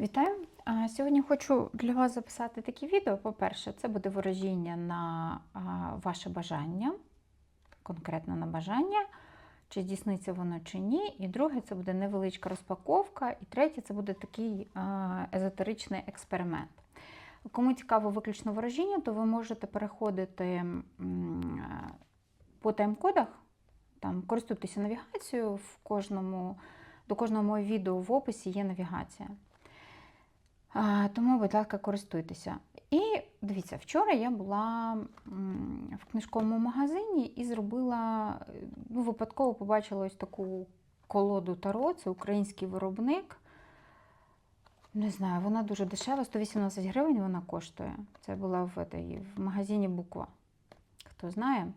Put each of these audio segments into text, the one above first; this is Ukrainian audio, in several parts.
Вітаю! Сьогодні хочу для вас записати таке відео. По-перше, це буде ворожіння на ваше бажання, конкретно на бажання, чи здійсниться воно чи ні. І друге, це буде невеличка розпаковка. І третє, це буде такий езотеричний експеримент. Кому цікаво виключно ворожіння, то ви можете переходити по тайм-кодах, там, користуйтеся навігацією в кожному. До кожного мого відео в описі є навігація. Тому, будь ласка, користуйтеся. І дивіться, вчора я була в книжковому магазині і зробила, ну, випадково побачила ось таку колоду Таро, це український виробник. Не знаю, вона дуже дешева, 118 гривень вона коштує. Це була в, в магазині Буква. Хто знає?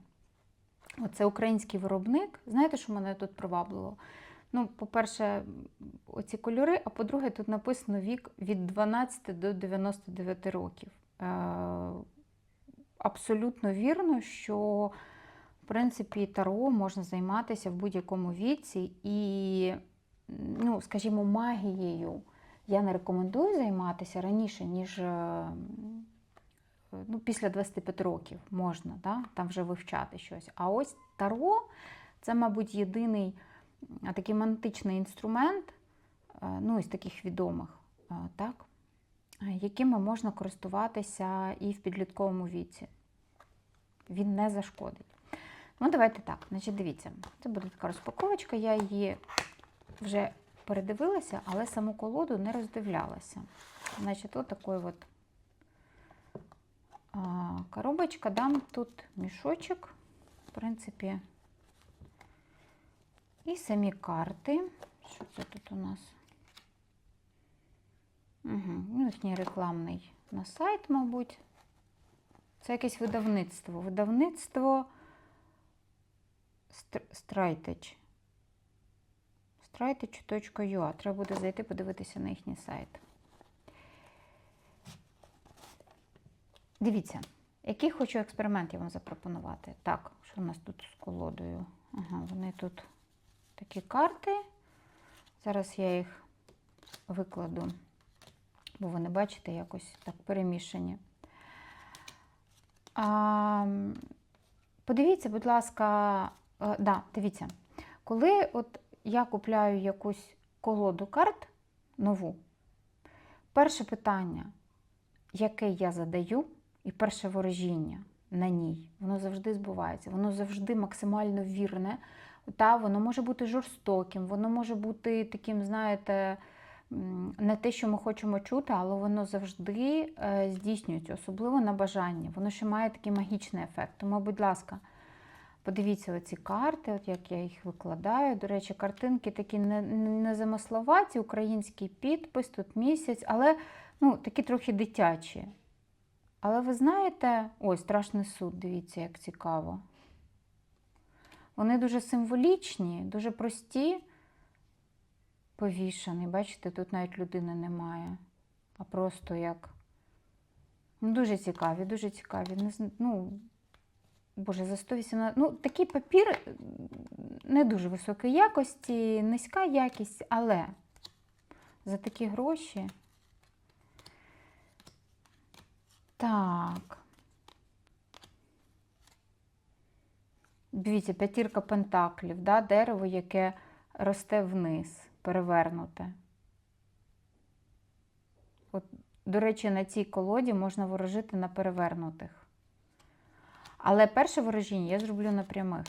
Оце український виробник. Знаєте, що мене тут привабило? Ну, по-перше, оці кольори, а по-друге, тут написано вік від 12 до 99 років. Е, абсолютно вірно, що, в принципі, таро можна займатися в будь-якому віці, і, ну, скажімо, магією я не рекомендую займатися раніше, ніж е, ну, після 25 років можна да? там вже вивчати щось. А ось таро це, мабуть, єдиний такий мантичний інструмент, ну, із таких відомих, так, якими можна користуватися і в підлітковому віці. Він не зашкодить. Ну, давайте так. Значить, дивіться, це буде така розпаковочка, я її вже передивилася, але саму колоду не роздивлялася. Значить, от такий от коробочка, дам тут мішочок, в принципі. І самі карти. Що це тут у нас? Угу. Їхній рекламний на сайт, мабуть. Це якесь видавництво. Видавництво Strайтеч. Strайтеч.ua. Треба буде зайти подивитися на їхній сайт. Дивіться, який хочу експеримент я вам запропонувати. Так, що у нас тут з колодою? Ага, вони тут такі карти. Зараз я їх викладу, бо вони, бачите, якось так перемішані. А, Подивіться, будь ласка, а, да, дивіться, коли от я купляю якусь колоду карт нову, перше питання, яке я задаю, і перше ворожіння на ній, воно завжди збувається, воно завжди максимально вірне. Та, Воно може бути жорстоким, воно може бути таким, знаєте, не те, що ми хочемо чути, але воно завжди е, здійснюється, особливо на бажання. Воно ще має такий магічний ефект. Тому, будь ласка, подивіться оці карти, от як я їх викладаю. До речі, картинки такі незамисловаті, український підпис, тут місяць, але ну, такі трохи дитячі. Але ви знаєте, ой, страшний суд, дивіться, як цікаво. Вони дуже символічні, дуже прості, повішані. Бачите, тут навіть людини немає, а просто як. Ну, Дуже цікаві, дуже цікаві. Не, ну, Боже, за 118. Ну, такий папір не дуже високої якості, низька якість, але за такі гроші. Так. Дивіться, п'ятірка пентаклів, да? дерево, яке росте вниз, перевернуте. От, До речі, на цій колоді можна ворожити на перевернутих. Але перше ворожіння я зроблю на прямих.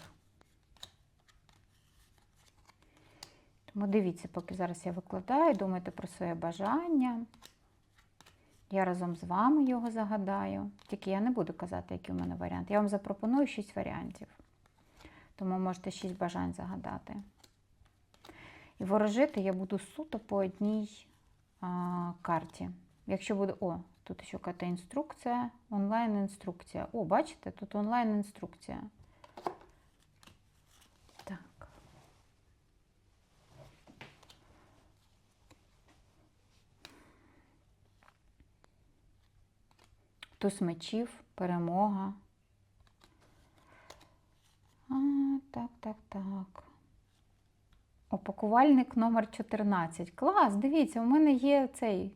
Тому дивіться, поки зараз я викладаю, думайте про своє бажання. Я разом з вами його загадаю. Тільки я не буду казати, який у мене варіант. Я вам запропоную 6 варіантів. Тому можете 6 бажань загадати. І ворожити я буду суто по одній а, карті. Якщо буде. О, тут ще якась інструкція, онлайн-інструкція. О, бачите, тут онлайн-інструкція. Так. Туз мечів, перемога. А, так, так. Опакувальник номер 14. Клас, дивіться, у мене є цей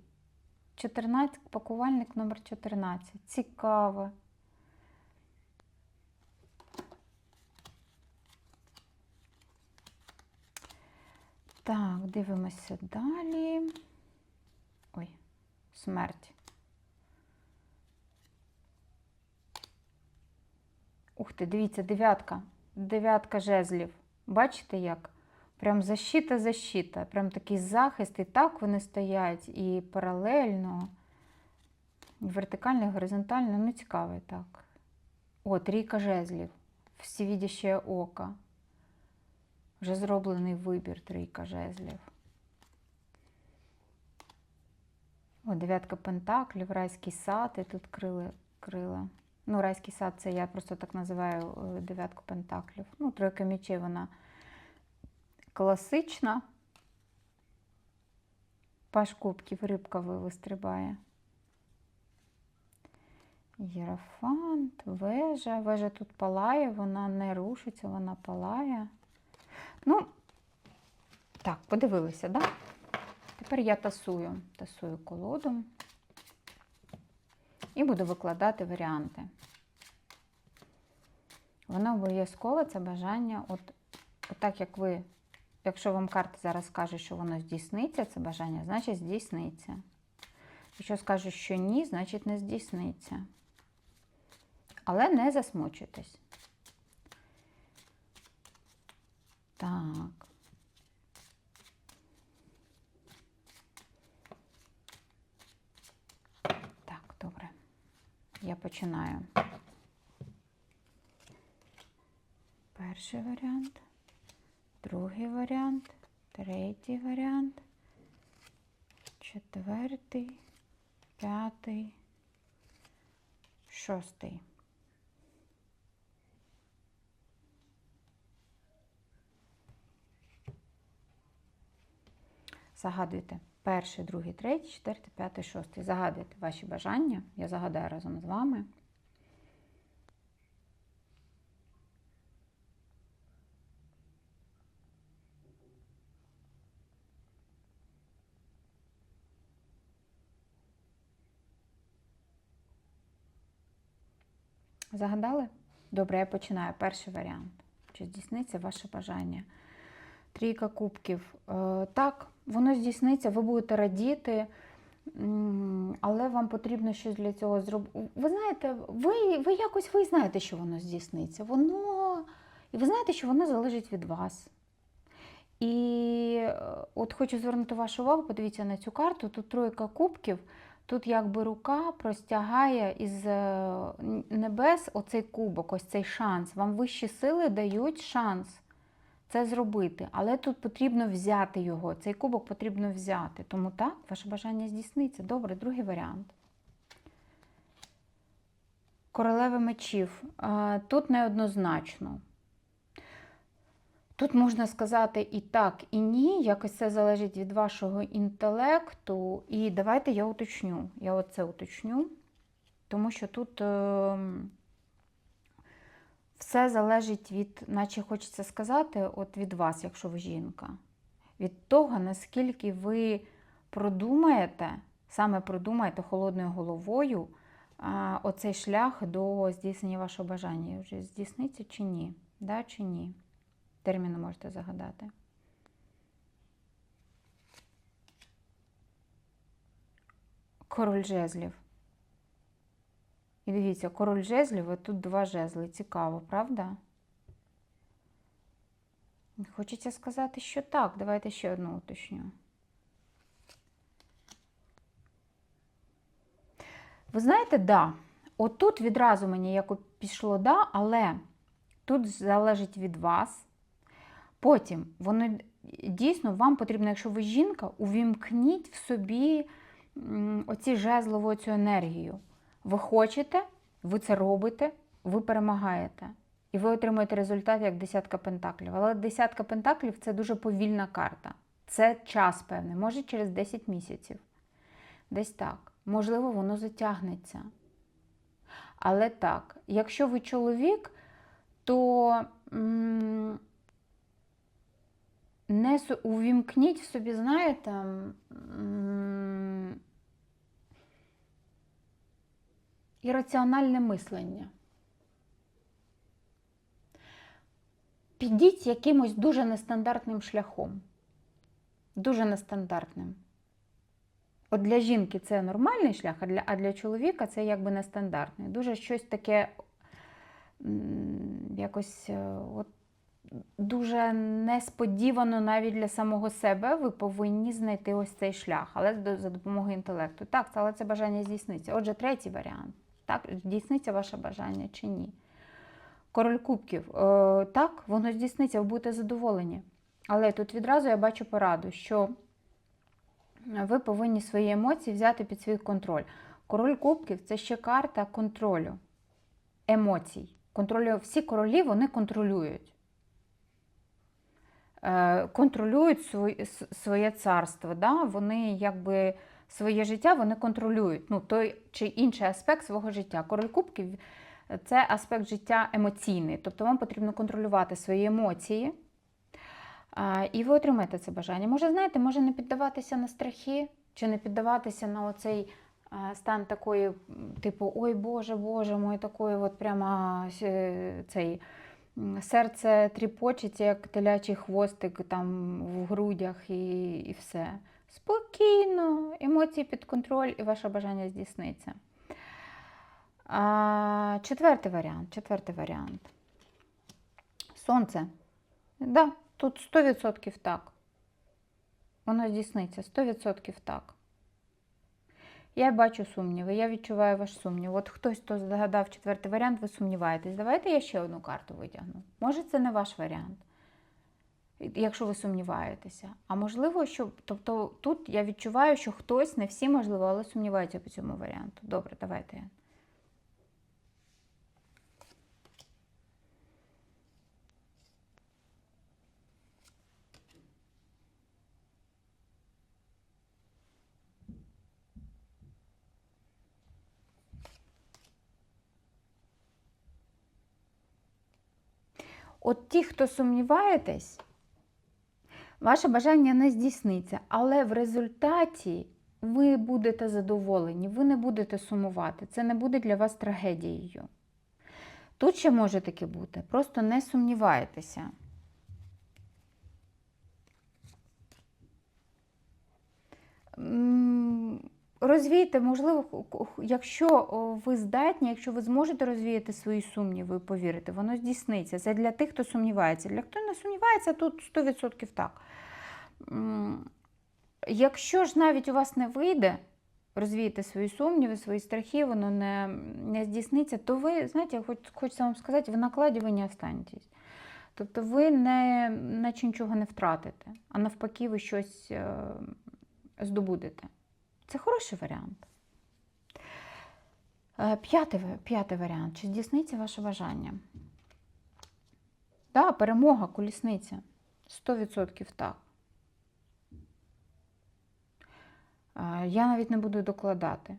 14, пакувальник номер 14. Цікаво. Так, дивимося далі. Ой, смерть. Ух ти, дивіться, дев'ятка. Дев'ятка жезлів. Бачите як? Прям защита, защита. Прям такий захист. І так вони стоять, і паралельно, і вертикально, і горизонтально. Ну, цікаво так. О, трійка жезлів. Всевідяще око. Вже зроблений вибір трійка жезлів. О, дев'ятка пентаклів, райський сад, і тут крили, крила. Ну, райський сад це я просто так називаю е, дев'ятку пентаклів. Ну, тройка мечей вона класична. Паш кубків, рибка вистрибає. Єрофант, вежа. Вежа тут палає, вона не рушиться, вона палає. Ну, так, подивилися, так? Да? Тепер я тасую, тасую колоду і буду викладати варіанти. Воно обов'язково це бажання, от, от так як ви, якщо вам карта зараз каже, що воно здійсниться, це бажання, значить здійсниться. Якщо скаже, що ні, значить не здійсниться. Але не засмучуйтесь. Так, добре. Я починаю. Перший варіант, другий варіант, третій варіант, четвертий, п'ятий, шостий. Загадуйте перший, другий, третій, четвертий, п'ятий, шостий. Загадуйте ваші бажання. Я загадаю разом з вами. Загадали? Добре, я починаю. Перший варіант. Чи здійсниться ваше бажання? Трійка кубків. Е, Так, воно здійсниться, ви будете радіти, але вам потрібно щось для цього зробити. Ви знаєте, ви, ви якось ви знаєте, що воно здійсниться. Воно, і ви знаєте, що воно залежить від вас. І е, от хочу звернути вашу увагу, подивіться на цю карту. Тут тройка кубків. Тут якби рука простягає із е, небес оцей кубок, ось цей шанс. Вам вищі сили дають шанс це зробити, але тут потрібно взяти його. Цей кубок потрібно взяти. Тому так, ваше бажання здійсниться. Добре, другий варіант. Королева мечів. Тут неоднозначно. Тут можна сказати і так, і ні. Якось це залежить від вашого інтелекту. І давайте я уточню. Я оце уточню, тому що тут е, все залежить від, наче хочеться сказати, от від вас, якщо ви жінка. Від того, наскільки ви продумаєте, саме продумаєте холодною головою а, оцей шлях до здійснення вашого бажання. Вже здійсниться чи ні? Да, чи ні? Терміни можете загадати. Король жезлів. І дивіться, король жезлів, і тут два жезли. Цікаво, правда? Хочеться сказати, що так. Давайте ще одну уточню. Ви знаєте, да. Отут відразу мені як пішло да, але тут залежить від вас. Потім воно дійсно вам потрібно, якщо ви жінка, увімкніть в собі оці жезлову цю енергію. Ви хочете, ви це робите, ви перемагаєте. І ви отримуєте результат як десятка пентаклів. Але десятка пентаклів це дуже повільна карта. Це час певний, може через 10 місяців. Десь так. Можливо, воно затягнеться. Але так, якщо ви чоловік, то м не увімкніть в собі, знаєте, м ірраціональне мислення. Підіть якимось дуже нестандартним шляхом. Дуже нестандартним. От для жінки це нормальний шлях, а для, а для чоловіка це якби нестандартний. Дуже щось таке якось е, от, дуже несподівано навіть для самого себе ви повинні знайти ось цей шлях, але за допомогою інтелекту. Так, але це бажання здійсниться. Отже, третій варіант. Так, здійсниться ваше бажання чи ні? Король кубків. Е, так, воно здійсниться, ви будете задоволені. Але тут відразу я бачу пораду, що ви повинні свої емоції взяти під свій контроль. Король кубків це ще карта контролю емоцій. Контролю, всі королі вони контролюють. Е, контролюють своє, царство. Да? Вони якби своє життя вони контролюють. Ну, той чи інший аспект свого життя. Король кубків це аспект життя емоційний. Тобто вам потрібно контролювати свої емоції. І ви отримаєте це бажання. Може, знаєте, може не піддаватися на страхи, чи не піддаватися на оцей стан такої, типу, ой Боже, Боже, мой такої, от прямо е, цей серце тріпочеться, як телячий хвостик там в грудях і, і все. Спокійно, емоції під контроль, і ваше бажання здійсниться. А, четвертий варіант. Четвертий варіант. Сонце. Да, тут 100% так. Воно здійсниться 100% так. Я бачу сумніви, я відчуваю ваш сумнів. От хтось, хто згадав четвертий варіант, ви сумніваєтесь. Давайте я ще одну карту витягну. Може, це не ваш варіант, якщо ви сумніваєтеся. А можливо, що. Тобто тут я відчуваю, що хтось, не всі, можливо, але сумніваються по цьому варіанту. Добре, давайте. От ті, хто сумніваєтесь, ваше бажання не здійсниться, але в результаті ви будете задоволені, ви не будете сумувати. Це не буде для вас трагедією. Тут ще може таке бути, просто не сумнівайтеся. Розвійте, можливо, якщо ви здатні, якщо ви зможете розвіяти свої сумніви і повірити, воно здійсниться. Це для тих, хто сумнівається. Для хто не сумнівається, тут 100% так. Якщо ж навіть у вас не вийде розвіяти свої сумніви, свої страхи, воно не, не здійсниться, то ви, знаєте, хоч, хочеться вам сказати, в накладі ви не останетесь. Тобто ви не, наче нічого не втратите, а навпаки, ви щось е, здобудете. Це хороший варіант. Е, П'ятий, п'ятий варіант. Чи здійсниться ваше бажання? Да, перемога, колісниця. 100% так. Е, Я навіть не буду докладати.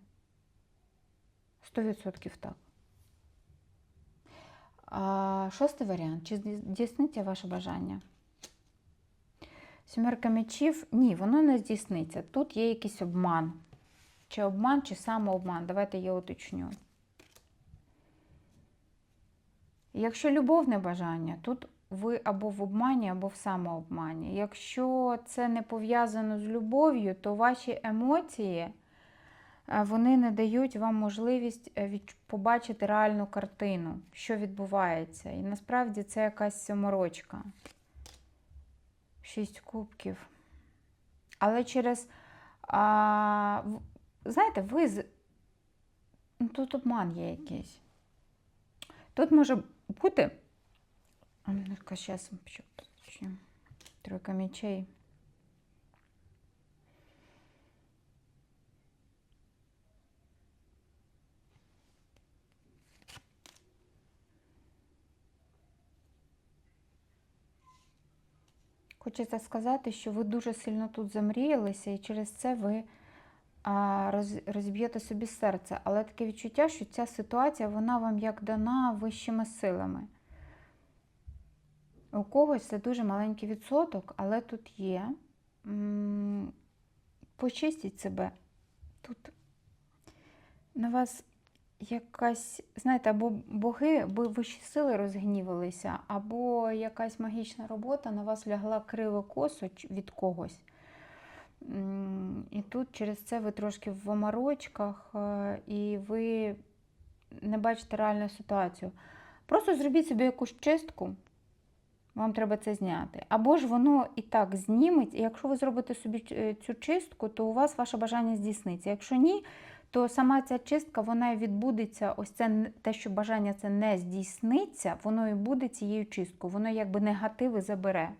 100% так. Шостий варіант. Чи здійсниться ваше бажання? Сімерка мечів, ні, воно не здійсниться. Тут є якийсь обман. Чи обман, чи самообман. Давайте я уточню. Якщо любовне бажання, тут ви або в обмані, або в самообмані. Якщо це не пов'язано з любов'ю, то ваші емоції е, вони не дають вам можливість е, побачити реальну картину, що відбувається. І насправді це якась морочка. Шість кубків. Але через. А, знаєте, ви. з- ну, Тут обман є якийсь. Тут може бути. Зараз Тройка мечей. Хочеться сказати, що ви дуже сильно тут замріялися, і через це ви розб'єте собі серце. Але таке відчуття, що ця ситуація вона вам як дана вищими силами. У когось це дуже маленький відсоток, але тут є. Почистіть себе. Тут на вас якась, знаєте, або боги, або вищі сили розгнівалися, або якась магічна робота на вас лягла криво косо від когось. І тут через це ви трошки в оморочках, е, і ви не бачите реальну ситуацію. Просто зробіть собі якусь чистку, вам треба це зняти. Або ж воно і так зніметь, і якщо ви зробите собі е, цю чистку, то у вас ваше бажання здійсниться. Якщо ні, то сама ця чистка вона і відбудеться. Ось це те, що бажання це не здійсниться, воно і буде цією чисткою. Воно якби негативи забере.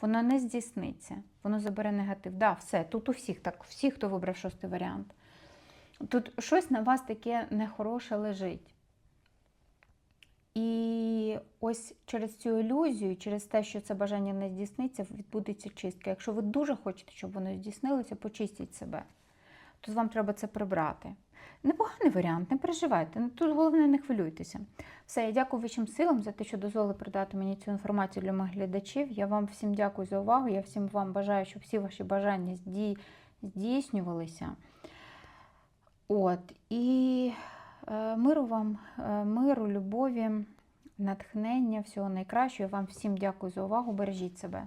Воно не здійсниться, воно забере негатив. Да, все, тут у всіх так, всі, хто вибрав шостий варіант. Тут щось на вас таке нехороше лежить. І ось через цю ілюзію, через те, що це бажання не здійсниться, відбудеться чистка. Якщо ви дуже хочете, щоб воно здійснилося, почистіть себе. Тут вам треба це прибрати. Непоганий варіант, не переживайте. ну, Тут головне не хвилюйтеся. Все, я дякую вищим силам за те, що дозволили передати мені цю інформацію для моїх глядачів. Я вам всім дякую за увагу. Я всім вам бажаю, щоб всі ваші бажання здійснювалися. От, і е, миру вам, е, миру, любові, натхнення, всього найкращого. Я вам всім дякую за увагу. Бережіть себе.